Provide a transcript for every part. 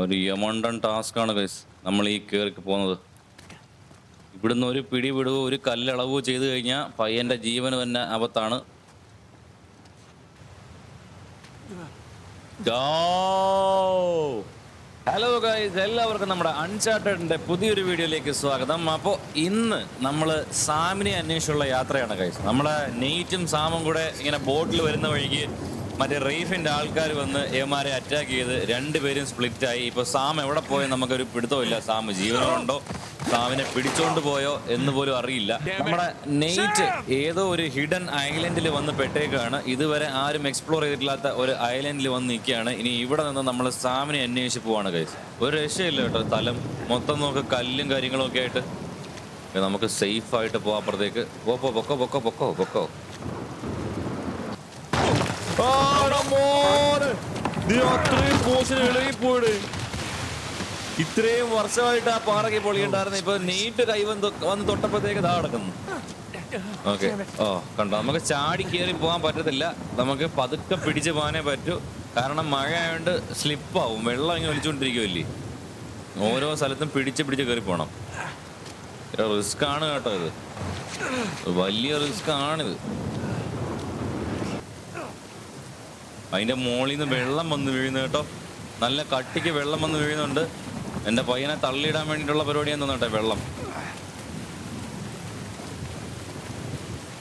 ഒരു യമണ്ടൻ ടാസ്ക് ആണ് ഗൈസ് നമ്മൾ ഈ കയറി പോകുന്നത്. ഇവിടുന്ന് ഒരു പിടി വിടുവോ ഒരു കല്ലളവോ ചെയ്തു കഴിഞ്ഞാൽ പയ്യന്റെ ജീവന് തന്നെ അബത്താണ് ഹലോ ഗൈസ് എല്ലാവർക്കും നമ്മുടെ അൺചാർട്ടഡിന്റെ പുതിയൊരു വീഡിയോയിലേക്ക് സ്വാഗതം. അപ്പോൾ ഇന്ന് നമ്മൾ സാമിനെ അന്വേഷിച്ചുള്ള യാത്രയാണ് ഗൈസ് നമ്മളെ നെയ്റ്റും സാമും കൂടെ ഇങ്ങനെ ബോട്ടിൽ വരുന്ന വഴിക്ക് മറ്റേ റീഫിന്റെ ആൾക്കാർ വന്ന് ഏമാരെ അറ്റാക്ക് ചെയ്ത് രണ്ടുപേരും സ്പ്ലിറ്റ് ആയി ഇപ്പൊ സാം എവിടെ പോയോ നമുക്കൊരു പിടുത്തമില്ല സാം ജീവനുണ്ടോ സാമിനെ പിടിച്ചോണ്ട് പോയോ എന്ന് പോലും അറിയില്ല. നമ്മുടെ നെയ്റ്റ് ഏതോ ഒരു ഹിഡൻ ഐലൻഡിൽ വന്ന് പെട്ടേക്കാണ്. ഇതുവരെ ആരും എക്സ്പ്ലോർ ചെയ്തിട്ടില്ലാത്ത ഒരു ഐലൻഡിൽ വന്ന് നിൽക്കുകയാണ്. ഇനി ഇവിടെ നിന്ന് നമ്മൾ സാമിനെ അന്വേഷിച്ച് പോവാണ് കൈസ് ഒരു രക്ഷയില്ല കേട്ടോ സ്ഥലം. മൊത്തം നോക്ക് കല്ലും കാര്യങ്ങളും ഒക്കെ ആയിട്ട് നമുക്ക് സേഫ് ആയിട്ട് പോവാം അപ്പുറത്തേക്ക്. പോ പൊക്കോ പൊക്കോ പൊക്കോ പൊക്കോ. അത്രയും പോഷൻ ഇളകിപ്പോയിട് ഇത്രയും വർഷമായിട്ട് ആ പാറയ്ക്ക് പൊളിയുണ്ടായിരുന്നു ഇപ്പൊ നീറ്റ് കൈ വന്ന് വന്ന് തൊട്ടപ്പോഴത്തേക്ക് താ കിടക്കുന്നു. ഓക്കെ. ഓ കണ്ടോ? നമുക്ക് ചാടി കയറി പോകാൻ പറ്റത്തില്ല. നമുക്ക് പതുക്കെ പിടിച്ച് പോകാനേ പറ്റൂ. കാരണം മഴ ആയതുകൊണ്ട് സ്ലിപ്പാവും. വെള്ളം ഇങ്ങനെ ഒലിച്ചുകൊണ്ടിരിക്കുമല്ലേ ഓരോ സ്ഥലത്തും പിടിച്ച് പിടിച്ച് കയറി പോകണം റിസ്ക് ആണ് കേട്ടോ ഇത്. വലിയ റിസ്ക് ആണിത് അതിന്റെ മുകളിൽ നിന്ന് വെള്ളം വന്ന് വീഴുന്നു കേട്ടോ. നല്ല കട്ടിക്ക് വെള്ളം വന്ന് വീഴുന്നുണ്ട്. എന്റെ പയ്യനെ തള്ളിയിടാൻ വേണ്ടിയിട്ടുള്ള പരിപാടിയാണ് തോന്നട്ടെ വെള്ളം.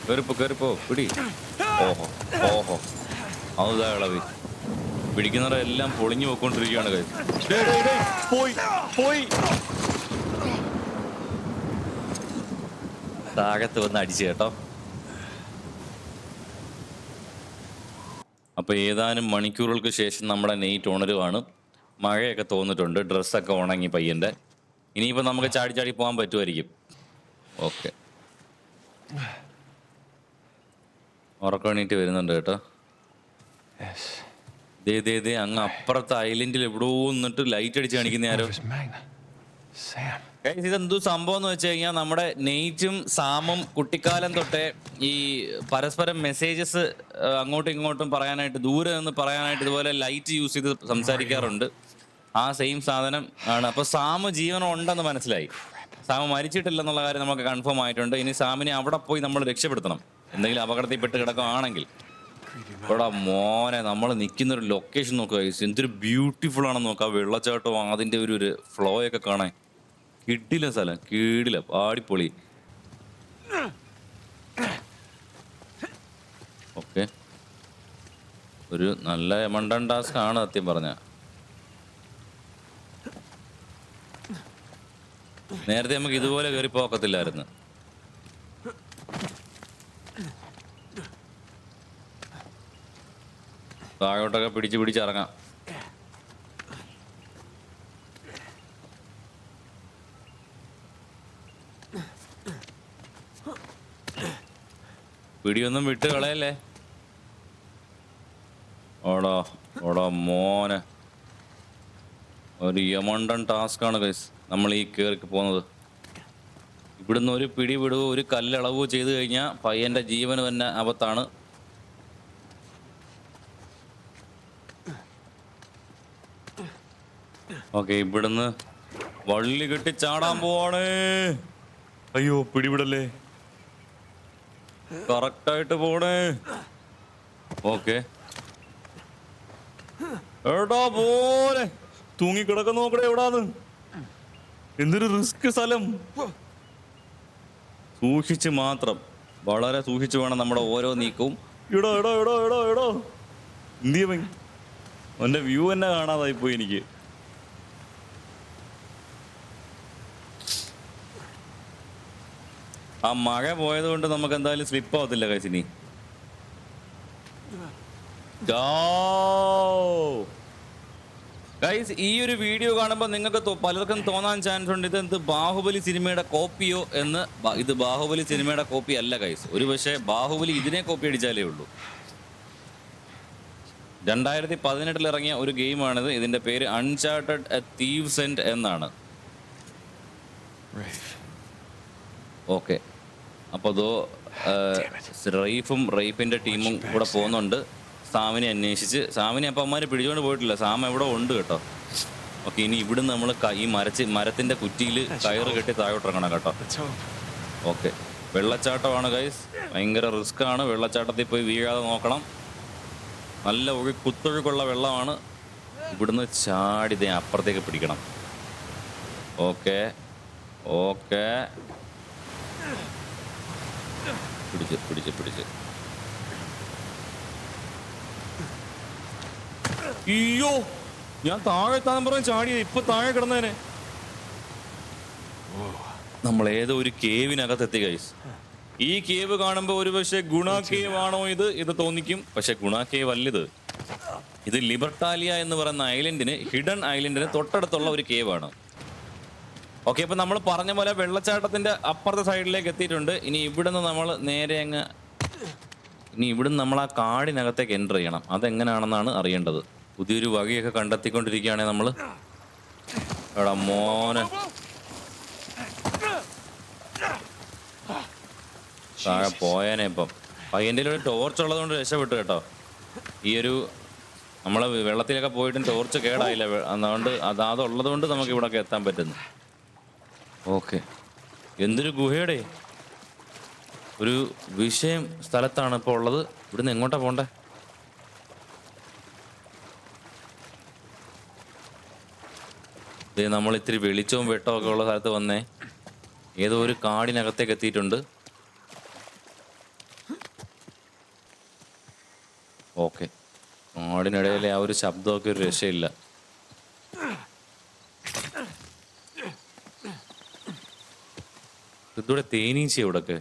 കയറിപ്പോ കയറിപ്പോ പിടി. ഓഹോ ഓഹോ. അതാ ഇളവി. പിടിക്കുന്നവരെല്ലാം പൊളിഞ്ഞു പോയിക്കൊണ്ടിരിക്കുകയാണ് കൈ. പോയി പോയി. താഴത്ത് വന്ന് അടിച്ചു കേട്ടോ. അപ്പോൾ ഏതാനും മണിക്കൂറുകൾക്ക് ശേഷം നമ്മുടെ നെയ്റ്റ് ഉണരുവാണ്. മഴയൊക്കെ തോന്നിട്ടുണ്ട്. ഡ്രസ്സൊക്കെ ഉണങ്ങി പയ്യന്റെ ഇനിയിപ്പോൾ നമുക്ക് ചാടി ചാടി പോകാൻ പറ്റുമായിരിക്കും ഓക്കെ. ഉറക്കണീറ്റ് വരുന്നുണ്ട് കേട്ടോ. ദേ ദേ ദേ അങ്ങ് അപ്പുറത്തെ ഐലൻഡിൽ എവിടെ നിന്നിട്ട് ലൈറ്റ് അടിച്ച് കാണിക്കുന്ന ആരോ. ഇതെന്തോ സംഭവം എന്ന് വെച്ച് കഴിഞ്ഞാൽ നമ്മുടെ നെയ്റ്റും സാമും കുട്ടിക്കാലം തൊട്ടേ ഈ പരസ്പരം മെസ്സേജസ് അങ്ങോട്ടും ഇങ്ങോട്ടും പറയാനായിട്ട് ദൂരെ നിന്ന് പറയാനായിട്ട് ഇതുപോലെ ലൈറ്റ് യൂസ് ചെയ്ത് സംസാരിക്കാറുണ്ട്. ആ സെയിം സാധനം ആണ്. അപ്പൊ സാമ് ജീവനം ഉണ്ടെന്ന് മനസ്സിലായി. സാമ് മരിച്ചിട്ടില്ലെന്നുള്ള കാര്യം നമുക്ക് കൺഫേം ആയിട്ടുണ്ട്. ഇനി സാമിനെ അവിടെ പോയി നമ്മൾ രക്ഷപ്പെടുത്തണം. എന്തെങ്കിലും അപകടത്തിൽപ്പെട്ട് കിടക്കുകയാണെങ്കിൽ ഇവിടെ മോനെ നമ്മൾ നിൽക്കുന്ന ഒരു ലൊക്കേഷൻ നോക്കുക. എന്തൊരു ബ്യൂട്ടിഫുൾ ആണെന്ന് നോക്കുക വെള്ളച്ചാട്ടവും അതിന്റെ ഒരു ഒരു ഫ്ലോ ഒക്കെ കാണാൻ. കിടില സ്ഥലം കീടില പാടിപ്പൊളി ഓക്കെ. ഒരു നല്ല മണ്ടൻ ടാസ്ക് ആണ് സത്യം പറഞ്ഞ. നേരത്തെ നമുക്ക് ഇതുപോലെ കയറി പോക്കത്തില്ലായിരുന്നു. താഴോട്ടൊക്കെ പിടിച്ച് പിടിച്ചിറങ്ങാം പിടിയൊന്നും വിട്ട് കളയല്ലേ? ഓടാ ഓടാ മോനെ. ഒരു യമണ്ടൻ ടാസ്ക് ആണ് ഗൈസ് നമ്മൾ ഈ കയറി പോകുന്നത്. ഇവിടുന്ന് ഒരു പിടി വിടുവോ ഒരു കല്ലളവോ ചെയ്തു കഴിഞ്ഞാൽ പയ്യന്റെ ജീവൻ തന്നെ അബത്താണ്. ഓക്കെ ഇവിടുന്ന് വള്ളി കെട്ടി ചാടാൻ പോവാണ്. അയ്യോ പിടിവിടല്ലേ? കറക്റ്റായിട്ട് പോണേ. ഓക്കെ. എടാ പോലെ തൂങ്ങിക്കിടക്ക നോക്കടേ എവിടാന്ന്. എന്തൊരു റിസ്ക് സ്ഥലം. സൂക്ഷിച്ച് മാത്രം. വളരെ സൂക്ഷിച്ച് വേണം നമ്മുടെ ഓരോ നീക്കവും. ഇടോ ഇടോ ഇടോ ഇടോ ഇടോ എന്തിയവൻ? അവന്റെ വ്യൂ തന്നെ കാണാതായി പോയി എനിക്ക്. ആ മഴ പോയത് കൊണ്ട് നമുക്ക് എന്തായാലും സ്ലിപ്പ് ആവത്തില്ല കച്ചിനി ഗൈസ് ഈ ഒരു വീഡിയോ കാണുമ്പോൾ നിങ്ങൾക്ക് പലർക്കും തോന്നാൻ ചാൻസ് ഉണ്ട് ഇത് എന്ത് ബാഹുബലി സിനിമയുടെ കോപ്പിയോ എന്ന് ഇത് ബാഹുബലി സിനിമയുടെ കോപ്പി അല്ല ഗൈസ് ഒരു പക്ഷേ ബാഹുബലി ഇതിനെ കോപ്പി അടിച്ചാലേ ഉള്ളൂ. രണ്ടായിരത്തി പതിനെട്ടിൽ ഇറങ്ങിയ ഒരു ഗെയിമാണിത്. ഇതിന്റെ പേര് അൺചാർട്ടഡ് തീവ് സെന്റ് എന്നാണ്. ഓക്കെ അപ്പോൾ അതോ റൈഫും റൈഫിന്റെ ടീമും കൂടെ പോകുന്നുണ്ട്. സാമിനെ അന്വേഷിച്ച് സാമിനെ അപ്പം അമ്മമാരെ പിടിച്ചുകൊണ്ട് പോയിട്ടില്ല. സാം എവിടെ ഉണ്ട് കേട്ടോ. ഓക്കെ ഇനി ഇവിടുന്ന് നമ്മൾ ഈ മരച്ച് മരത്തിന്റെ കുറ്റിയിൽ കയറ് കെട്ടി താഴോട്ടിറങ്ങണം കേട്ടോ. ഓക്കെ. വെള്ളച്ചാട്ടമാണ് ഗൈസ് ഭയങ്കര റിസ്ക് ആണ്. വെള്ളച്ചാട്ടത്തിൽ പോയി വീഴാതെ നോക്കണം. നല്ല ഒഴി കുത്തൊഴുക്കുള്ള വെള്ളമാണ്. ഇവിടുന്ന് ചാടി ദേ അപ്പുറത്തേക്ക് പിടിക്കണം. ഓക്കെ. ഓക്കെ. പിടിച്ച് പിടിച്ച് പിടിച്ച്. അയ്യോ ഞാൻ താഴെ എത്താൻ പറഞ്ഞ ചാടിയത് ഇപ്പൊ താഴെ കിടന്നേനെ. നമ്മൾ ഏതോ ഒരു കേവിനകത്ത് എത്തി കൈസ് ഈ കേവ് കാണുമ്പോൾ ഒരു പക്ഷെ ഗുണ കേവ് ആണോ ഇത്? ഇത് തോന്നിക്കും. പക്ഷെ ഗുണ കേവ് അല്ലിത് ഇത് ലിബർട്ടാലിയ എന്ന് പറയുന്ന ഐലൻഡിന് ഹിഡൻ ഐലൻഡിന് തൊട്ടടുത്തുള്ള ഒരു കേവാണ്. ആണ് ഓക്കെ ഇപ്പൊ നമ്മൾ പറഞ്ഞ പോലെ വെള്ളച്ചാട്ടത്തിന്റെ അപ്പുറത്തെ സൈഡിലേക്ക് എത്തിയിട്ടുണ്ട്. ഇനി ഇവിടുന്ന് നമ്മൾ നേരെ അങ്ങ് ഇനി ഇവിടുന്ന് നമ്മൾ ആ കാടിനകത്തേക്ക് എന്റർ ചെയ്യണം. അതെങ്ങനെയാണെന്നാണ് അറിയേണ്ടത്. പുതിയൊരു വകയൊക്കെ കണ്ടെത്തിക്കൊണ്ടിരിക്കുകയാണെങ്കിൽ നമ്മൾ എടാ മോനെ. താഴെ പോയേനെ ഇപ്പം. പയ്യന്റെ ഒരു ടോർച്ച് ഉള്ളതുകൊണ്ട് രക്ഷപ്പെട്ടു കേട്ടോ. ഈ ഒരു നമ്മൾ വെള്ളത്തിലൊക്കെ പോയിട്ടും ടോർച്ച് കേടായില്ല. അതുകൊണ്ട് അത് അതുള്ളത് കൊണ്ട് നമുക്ക് ഇവിടെയൊക്കെ എത്താൻ പറ്റുന്നു. ഓക്കെ. എന്തൊരു ഗുഹയുടെ? ഒരു വിഷയം സ്ഥലത്താണ് ഇപ്പോൾ ഉള്ളത്. ഇവിടുന്ന് എങ്ങോട്ടാ പോണ്ടേ? ദേ നമ്മൾ ഇത്തിരി വെളിച്ചവും വെട്ടവും ഒക്കെ ഉള്ള സ്ഥലത്ത് വന്നേ. ഏതോ ഒരു കാടിനകത്തേക്ക് എത്തിയിട്ടുണ്ട്. ഓക്കെ. കാടിനിടയിലെ ആ ഒരു ശബ്ദമൊക്കെ ഒരു രക്ഷയില്ല. ഇതൂടെ തേനീച്ച ഇവിടൊക്കെ.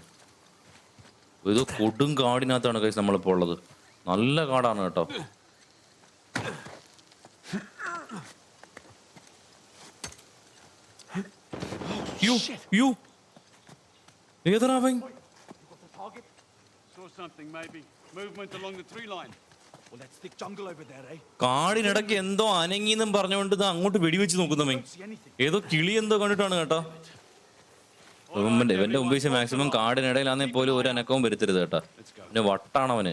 ഇത് കൊടും കാടിനകത്താണ് കഴിച്ച് നമ്മളിപ്പോൾ ഉള്ളത്. നല്ല കാടാണ് കേട്ടോ. U U. eh? കാടിനിടയ്ക്ക് എന്തോ അനങ്ങിന്നും പറഞ്ഞുകൊണ്ട് അങ്ങോട്ട് വെടിവെച്ച് നോക്കുന്നവൻ See ഏതോ കിളി എന്തോ കണ്ടിട്ടാണ് കേട്ടോ. ഇവന്റെ ഇവന്റെ ഉപയോഗിച്ച് മാക്സിമം കാടിനിടയിലാണെങ്കിൽ പോലും ഒരു അനക്കവും വരുത്തരുത് കേട്ടോ. പിന്നെ വട്ടാണവന്.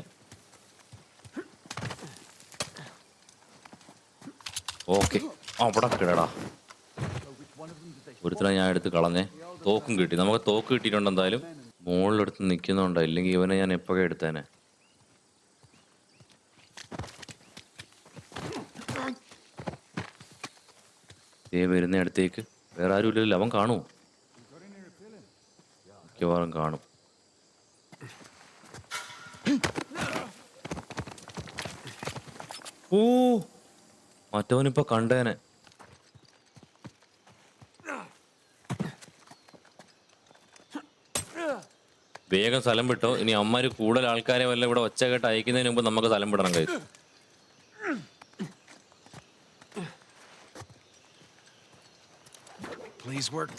ഓക്കെ. അവിടെ കിടടാ ഒരുത്തരം ഞാൻ എടുത്ത് കളഞ്ഞേ. തോക്കും കിട്ടി. നമുക്ക് തോക്ക് കിട്ടിയിട്ടുണ്ട് എന്തായാലും. മുകളിലെടുത്ത് നിൽക്കുന്നുണ്ടോ. ഇല്ലെങ്കിൽ ഇവനെ ഞാൻ എപ്പോഴേ എടുത്തേനെ? ദേ വരുന്ന അടുത്തേക്ക്. വേറെ ആരും ഇല്ലല്ലോ അവൻ കാണുമോ മിക്കവാറും കാണും. ഓ മറ്റവനിപ്പോ കണ്ടേനെ. വേഗം സ്ഥലം വിട്ടോ. ഇനി അമ്മമാര് കൂടുതൽ ആൾക്കാരെ വല്ല ഇവിടെ ഒച്ച കേട്ട് അയക്കുന്നതിന് മുമ്പ് നമുക്ക് സ്ഥലം വിടണം കഴിയും Please work.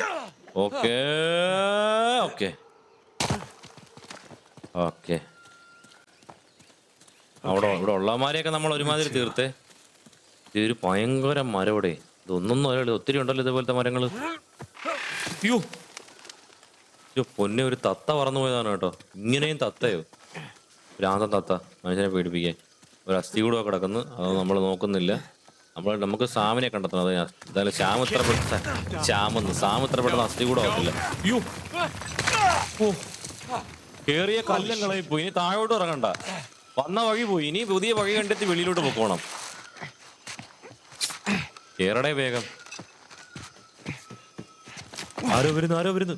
Okay okay. Okay. അവിടെ ഇവിടെ ഉള്ളമാരെയൊക്കെ നമ്മൾ ഒരുമാതിരി തീർത്തേ. ഇതൊരു ഭയങ്കര മരം ഇവിടെ ഇതൊന്നും ഒരാൾ ഒത്തിരി ഉണ്ടല്ലോ ഇതേപോലത്തെ മരങ്ങൾ അയ്യോ പൊന്നെ ഒരു തത്ത പറന്നു പോയതാണ് കേട്ടോ. ഇങ്ങനെയും തത്തയോ? ഭ്രാന്തൻ തത്ത മനുഷ്യനെ പേടിപ്പിക്കാൻ. ഒരു അസ്ഥി കൂടെ കിടക്കുന്നു അത് നമ്മൾ നോക്കുന്നില്ല. നമ്മൾ നമുക്ക് സാമിനെ കണ്ടെത്തണം. അത് എന്തായാലും ശ്യാം ഇത്ര പെട്ട ശ്യാമെന്ന് സാം ഇത്ര പെട്ടെന്ന് അസ്ഥി കൂടെ ആവത്തില്ല. അയ്യോ ഓ. കേറിയ കല്ലും കളയി പോയി. ഇനി താഴോട്ട് ഇറങ്ങണ്ട. വന്ന വഴി പോയി. ഇനി പുതിയ വഴി കണ്ടെത്തി വെളിയിലോട്ട് പൊക്കോണം. കേറടേ വേഗം. ആരോ വരുന്നു ആരോ വരുന്നു.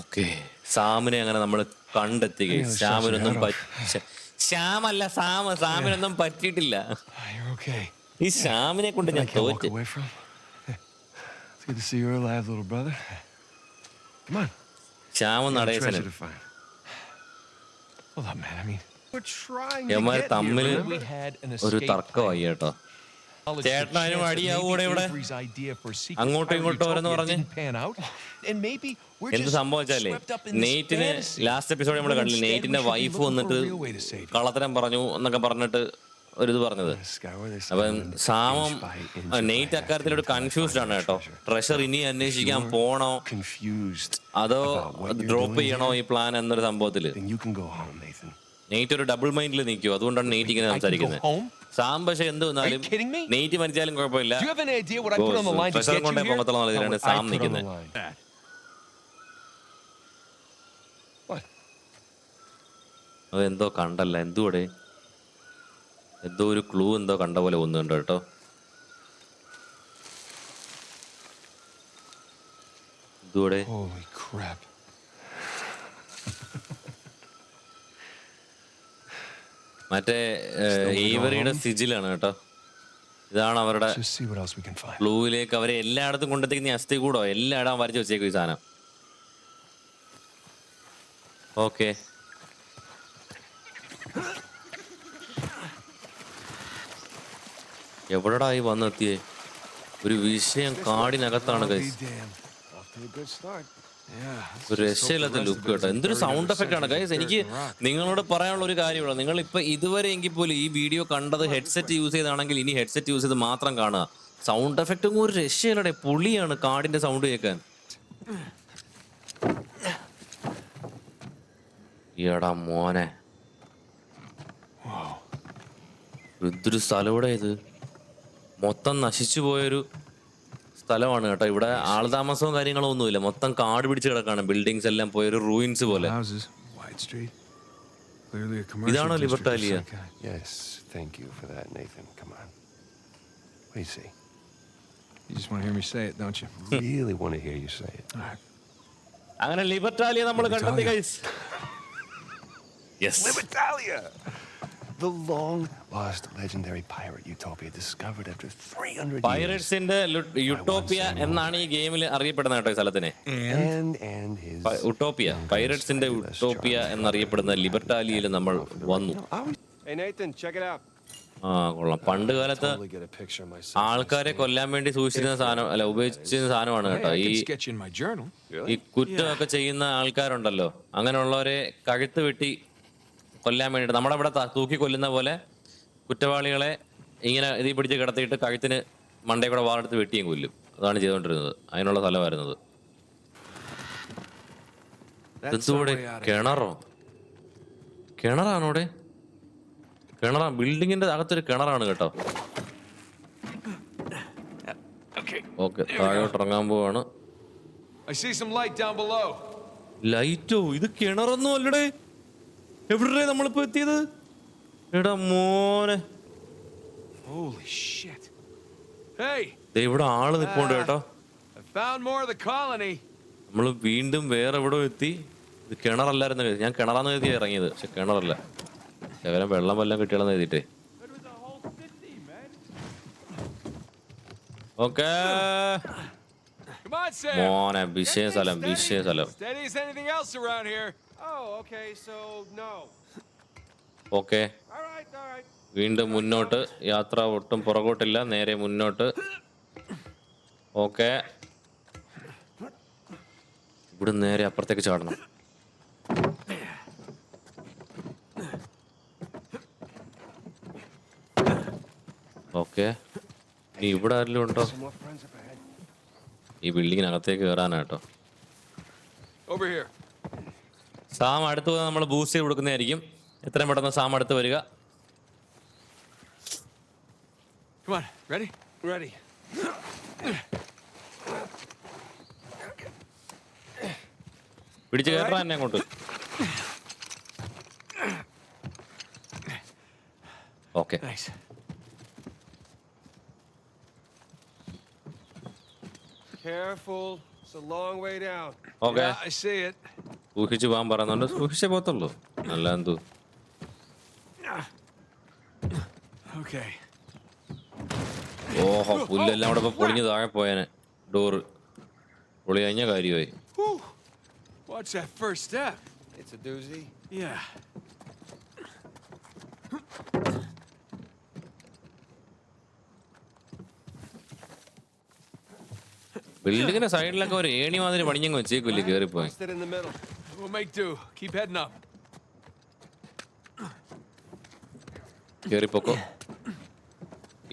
ഓക്കെ. സാമിനെ അങ്ങനെ നമ്മൾ കണ്ടെത്തി. ശ്യാമിനൊന്നും ശ്യാമല്ല സാമ സാമിനൊന്നും പറ്റിയിട്ടില്ല. Okay. ഈ ശ്യാമിനെ കൊണ്ട് I ഞാൻ can't walk തോറ്റ് away from. It's good to see you're alive, little brother. Come on. Shyama We got a to find. Hold up, man. I mean, we're trying to get here. Remember? We had an ഒരു escape തർക്കമായി കേട്ടോ Knowledge ചേട്ടനും the അതിനും maybe ഇവിടെ? Avery's idea for secret അങ്ങോട്ടും pirate ഇങ്ങോട്ടും ഓരോന്ന് utopia പറഞ്ഞ്. didn't pan out. And maybe we're എന്ത് just സംഭവിച്ചാലേ swept up in this നെയ്റ്റിന് fantasy. ലാസ്റ്റ് എപ്പിസോഡ് നമ്മൾ കണ്ടില്ല instead നെയ്റ്റിന്റെ should be wife looking for a വന്നിട്ട് real way to save you. കള്ളത്തരം പറഞ്ഞു എന്നൊക്കെ പറഞ്ഞിട്ട് ഒരിത് പറഞ്ഞത്. അപ്പൊ സാമം നെയ്റ്റ് അക്കാര്യത്തിൽ ഒരു കൺഫ്യൂസ്ഡ് ആണ് കേട്ടോ. ട്രഷർ ഇനി അന്വേഷിക്കാൻ പോണോ? അതോ ഡ്രോപ്പ് ചെയ്യണോ ഈ പ്ലാൻ എന്നൊരു സംഭവത്തിൽ നെയ്റ്റ് ഒരു ഡബിൾ മൈൻഡിൽ നിൽക്കുവോ. അതുകൊണ്ടാണ് നെയ്റ്റ് ഇങ്ങനെ സംസാരിക്കുന്നത്. സാം പക്ഷെ എന്ത് വന്നാലും നെയ്റ്റ് മരിച്ചാലും കുഴപ്പമില്ല. ട്രഷറും കൊണ്ടേ പോകത്തുള്ള നല്ലതിലാണ് സാം നിൽക്കുന്നത്. അതെന്തോ കണ്ടല്ല. എന്തുവടേ? എന്തോ ഒരു ക്ലൂ എന്തോ കണ്ട പോലെ ഒന്നുണ്ട് കേട്ടോ. crap. മറ്റേ ഈവറിയുടെ സിജിലാണ് കേട്ടോ. ഇതാണ് അവരുടെ. ക്ലൂവിലേക്ക് അവരെ എല്ലായിടത്തും കൊണ്ടെത്തിക്കുന്ന അസ്ഥി കൂടോ? എല്ലായിടം വരച്ചു വെച്ചേക്കും ഈ സാധനം. ഓക്കെ എവിടെടാ ഈ വന്നെത്തിയേ? ഒരു വിഷയം കാടിനകത്താണ് ഗൈസ് ഒരു രക്ഷയില്ലാത്ത ലുക്ക് കേട്ടോ. എന്തൊരു സൗണ്ട് എഫക്റ്റ് ആണ് കൈസ് എനിക്ക്. നിങ്ങളോട് പറയാനുള്ള ഒരു കാര്യമുള്ളൂ. നിങ്ങൾ ഇപ്പൊ ഇതുവരെ എങ്കിൽ പോലും ഈ വീഡിയോ കണ്ടത് ഹെഡ്സെറ്റ് യൂസ് ചെയ്താണെങ്കിൽ ഇനി ഹെഡ്സെറ്റ് യൂസ് ചെയ്ത് മാത്രം കാണുക. സൗണ്ട് എഫക്റ്റും ഒരു രക്ഷയില്ലടെ. പുളിയാണ് കാടിന്റെ സൗണ്ട് കേൾക്കാൻ. എടാ മോനെ. ഇതൊരു സ്ഥലം ഇത്? മൊത്തം നശിച്ചു പോയൊരു സ്ഥലമാണ് കേട്ടോ ഇവിടെ ആൾതാമസവും കാര്യങ്ങളോ ഒന്നുമില്ല മൊത്തം കാട് പിടിച്ച് കിടക്കാണ് ബിൽഡിങ്സ് എല്ലാം പോയൊരു റൂയിൻസ് പോലെ ഇതാണോ ലിബർട്ടാലിയ some. Yes, thank you for that, Nathan. Come on. What do you see? You just want to hear me say it, don't you? Really want to hear you say it. All right. അങ്ങനെ Libertalia നമ്മൾ കണ്ടെത്തി guys yes Libertalia! The long lost legendary pirate utopia discovered after 300 years. പൈററ്റ്സിന്റെ utopia എന്നാണ് ഈ ഗെയിമിൽ അറിയപ്പെടുന്നത് കേട്ടോ ഈ സ്ഥലത്തിനെ And, and his. പ- ഉട്ടോപ്പിയ പൈററ്റ്സിന്റെ ഉട്ടോപ്പിയ എന്നറിയപ്പെടുന്ന ലിബർട്ടാലിയിൽ നമ്മൾ വന്നു Hey, Nathan, check it out. ആ കൊള്ളാം പണ്ട് കാലത്ത് Totally get a picture of myself. ആൾക്കാരെ കൊല്ലാൻ വേണ്ടി സൂക്ഷിച്ചിരുന്ന സാധനം അല്ല ഉപയോഗിച്ചിരുന്ന സാധനമാണ് കേട്ടോ Hey, ഈ can sketch in my journal. ഈ കുറ്റമൊക്കെ ചെയ്യുന്ന ആൾക്കാരുണ്ടല്ലോ അങ്ങനെയുള്ളവരെ കഴുത്ത് വെട്ടി കൊല്ലാൻ വേണ്ടിയിട്ട്. നമ്മുടെ ഇവിടെ തൂക്കി കൊല്ലുന്ന പോലെ കുറ്റവാളികളെ ഇങ്ങനെ ഇതി പിടിച്ച് കിടത്തിയിട്ട് കഴുത്തിന് മണ്ടേ കൂടെ വാളെടുത്ത് വെട്ടിയും കൊല്ലും. അതാണ് ചെയ്തുകൊണ്ടിരുന്നത്. അതിനുള്ള സ്ഥലമായിരുന്നത് here. കിണറോ കിണറാണോ ഇവിടെ കിണറാ? ബിൽഡിങ്ങിന്റെ അകത്തൊരു കിണറാണ് കേട്ടോ. Okay. ഓക്കെ താഴോട്ട് ഇറങ്ങാൻ പോവാണ്. I see some light down below. ലൈറ്റോ? ഇത് കിണറൊന്നും അല്ലടേ. എവിടെ നമ്മളിപ്പോ എത്തിയത്? എടാ മോനെ. ഇവിടെ ആൾ നിൽപ്പുണ്ട് കേട്ടോ. നമ്മൾ വീണ്ടും വേറെ എവിടെ എത്തി. ഇത് കിണറല്ലായിരുന്നു കരുതി. ഞാൻ കിണറാന്ന് കരുതി ഇറങ്ങിയത്. പക്ഷെ കിണറല്ല. ശകലം വെള്ളം വല്ലതും കിട്ടിയാലെന്ന് എഴുതിട്ടേ ഓക്കേ. മോനെ വിഷയ സ്ഥലം വിഷയ സ്ഥലം. okay, so no. okay. വീണ്ടും മുന്നോട്ട്. യാത്ര ഒട്ടും പുറകോട്ടില്ല. നേരെ മുന്നോട്ട്. ഓക്കെ ഇവിടെ നേരെ അപ്പുറത്തേക്ക് ചാടണം. ഓക്കെ നീ ഇവിടെ ആരെങ്കിലും ഉണ്ടോ? ഈ ബിൽഡിങ്ങിനകത്തേക്ക് കയറാനാട്ടോ സാം അടുത്ത് നമ്മൾ ബൂസ്റ്റ് ചെയ്ത് കൊടുക്കുന്നതായിരിക്കും എത്രയും പെട്ടെന്ന് സാം അടുത്ത് വരിക Come on, ready? Ready. പിടിച്ച് കയറാൻ എന്നെ അങ്ങോട്ട് okay. Careful. It's a long way down. Okay. Yeah, I see it. സൂക്ഷിച്ചു പോകാൻ പറയുന്നുണ്ട് സൂക്ഷിച്ചേ പോത്തുള്ളൂ നല്ല എന്തോ ഓഹോ പുല്ലെല്ലാം അവിടെ ഇപ്പൊ പൊളിഞ്ഞ് താഴെ പോയേനെ ഡോറ് പൊളി കഴിഞ്ഞ കാര്യമായി. Watch that first step. It's a doozy. Yeah. ബിൽഡിങ്ങിന്റെ സൈഡിലൊക്കെ ഒരു ഏണി മാതിരി പണിഞ്ഞങ്ങ് വെച്ചേക്കില്ലേ കേറിപ്പോയി We'll make do. Keep heading up. കേറിപ്പോക്കോ.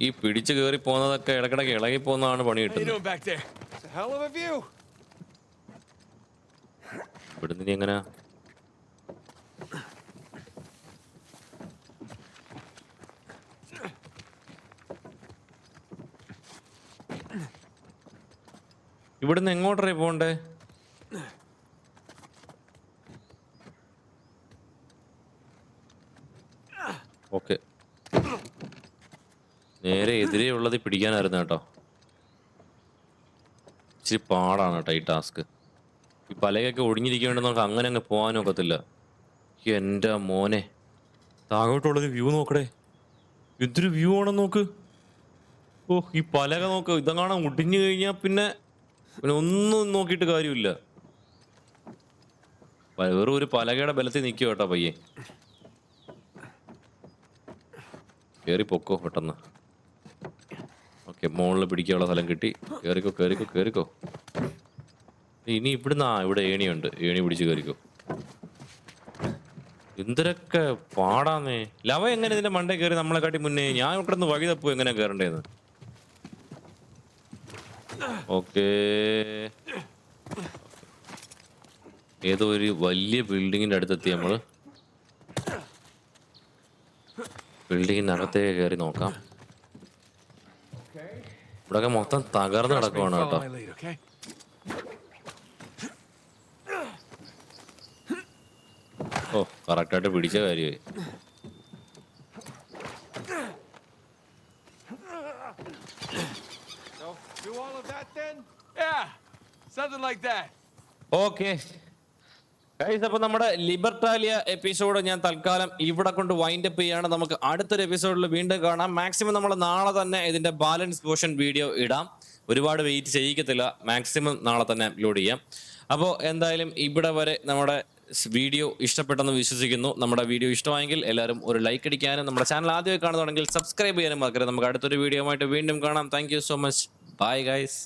ഈ പിടിച്ച് കേറി പോകുന്നതൊക്കെ ഇടക്കിടക്ക് ഇളകി പോകുന്നതാണ് പണി കിട്ടുന്നത്. ഇവിടുന്ന് ഇനി എങ്ങനാ? ഇവിടുന്ന് എങ്ങോട്ടേ പോണ്ടേ ഉള്ളത് പിടിക്കാനായിരുന്നു കേട്ടോ. ഇച്ചിരി പാടാണ് കേട്ടോ ഈ ടാസ്ക്. ഈ പലകൊക്കെ ഒഴിഞ്ഞിരിക്കേണ്ടത് നമുക്ക് അങ്ങനെ അങ്ങ് പോകാനും ഒക്കത്തില്ല. എന്റെ മോനെ. താഴോട്ടുള്ളൊരു വ്യൂ നോക്കടേ. എന്തൊരു വ്യൂ ആണോ നോക്ക്. ഓ ഈ പലക നോക്ക്. ഇതങ്ങാണം ഒടിഞ്ഞു കഴിഞ്ഞാൽ പിന്നെ പിന്നെ ഒന്നും നോക്കിയിട്ട് കാര്യമില്ല. വെറും ഒരു പലകയുടെ ബലത്തിൽ നിൽക്കുക കേട്ടോ പയ്യെ. കയറി പൊക്കോ പെട്ടെന്ന്. മുകളിൽ പിടിക്കാനുള്ള സ്ഥലം കിട്ടി. കയറിക്കോ കയറിക്കോ കയറിക്കോ ഇനി ഇവിടുന്ന് ഇവിടെ ഏണിയുണ്ട്. ഏണി പിടിച്ച് കയറിക്കോ എന്തൊരൊക്കെ പാടാന്നേ. ലവ എങ്ങനെ ഇതിന്റെ മണ്ടേ കയറി നമ്മളെ കാട്ടി മുന്നേ? ഞാൻ ഇവിടെ നിന്ന് വഴി തപ്പു എങ്ങനെ കയറണ്ടേന്ന് ഓക്കേ. ഏതോ ഒരു വലിയ ബിൽഡിങ്ങിന്റെ അടുത്തെത്തി നമ്മൾ. ബിൽഡിങ്ങിന്റെ അകത്തേക്ക് കയറി നോക്കാം. ഇവിടെ ഒക്കെ മൊത്തം തകർന്നു നടക്കുവാണ് കേട്ടോ ഓ കറക്റ്റായിട്ട് പിടിച്ച കാര്യമായി Something like that. Okay. അപ്പൊ നമ്മുടെ ലിബർട്ടാലിയ എപ്പിസോഡ് ഞാൻ തൽക്കാലം ഇവിടെ കൊണ്ട് വൈൻഡ് അപ്പ് ചെയ്യാണ്. നമുക്ക് അടുത്തൊരു എപ്പിസോഡിൽ വീണ്ടും കാണാം. മാക്സിമം നമ്മൾ നാളെ തന്നെ ഇതിന്റെ ബാലൻസ് പോർഷൻ വീഡിയോ ഇടാം. ഒരുപാട് വെയിറ്റ് ചെയ്യിക്കത്തില്ല. മാക്സിമം നാളെ തന്നെ അപ്ലോഡ് ചെയ്യാം. അപ്പോൾ എന്തായാലും ഇവിടെ വരെ നമ്മുടെ വീഡിയോ ഇഷ്ടപ്പെട്ടെന്ന് വിശ്വസിക്കുന്നു. നമ്മുടെ വീഡിയോ ഇഷ്ടമായെങ്കിൽ എല്ലാവരും ഒരു ലൈക്ക് അടിക്കാനും നമ്മുടെ ചാനൽ ആദ്യമായി കാണുന്നുണ്ടെങ്കിൽ സബ്സ്ക്രൈബ് ചെയ്യാനും മറക്കരുത്. നമുക്ക് അടുത്തൊരു വീഡിയോ ആയിട്ട് വീണ്ടും കാണാം. Thank so much bye guys